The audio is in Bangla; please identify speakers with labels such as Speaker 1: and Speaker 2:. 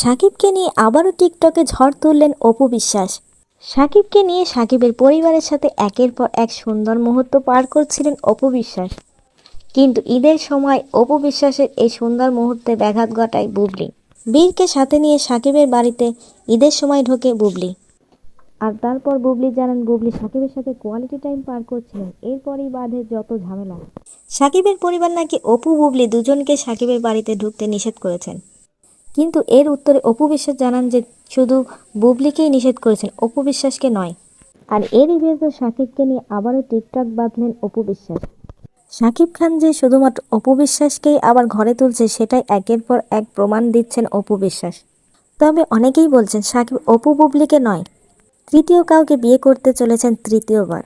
Speaker 1: সাকিবকে নিয়ে আবারও টিকটকে ঝড় তুললেন অপু বিশ্বাস। সাকিবকে নিয়ে সাকিবের পরিবারের সাথে একের পর এক সুন্দর মুহূর্ত পার করছিলেন অপু বিশ্বাস। কিন্তু ঈদের সময় অপু বিশ্বাসের এই সুন্দর মুহূর্তে ব্যাঘাত ঘটায় বুবলি। বীরকে সাথে নিয়ে সাকিবের বাড়িতে ঈদের সময় ঢোকে বুবলি। আর তারপর বুবলি জানান, বুবলি, সাকিবের সাথে কোয়ালিটি টাইম পার করছিলেন এরপরই বাঁধে যত ঝামেলা। সাকিবের পরিবার নাকি অপু, বুবলি দুজনকে সাকিবের বাড়িতে ঢুকতে নিষেধ করেছেন। কিন্তু এর উত্তরে অপু বিশ্বাস জানান যে শুধু বুবলিকেই নিষেধ করেছেন অপু বিশ্বাসকে নয়। আর এরই বিরুদ্ধে সাকিবকে নিয়ে আবারও টিকটক বাঁধলেন অপু বিশ্বাস। সাকিব খান যে শুধুমাত্র অপু বিশ্বাসকেই আবার ঘরে তুলছে সেটাই একের পর এক প্রমাণ দিচ্ছেন অপু বিশ্বাস। তবে অনেকেই বলছেন সাকিব অপু বুবলিকে নয় তৃতীয় কাউকে বিয়ে করতে চলেছেন তৃতীয়বার।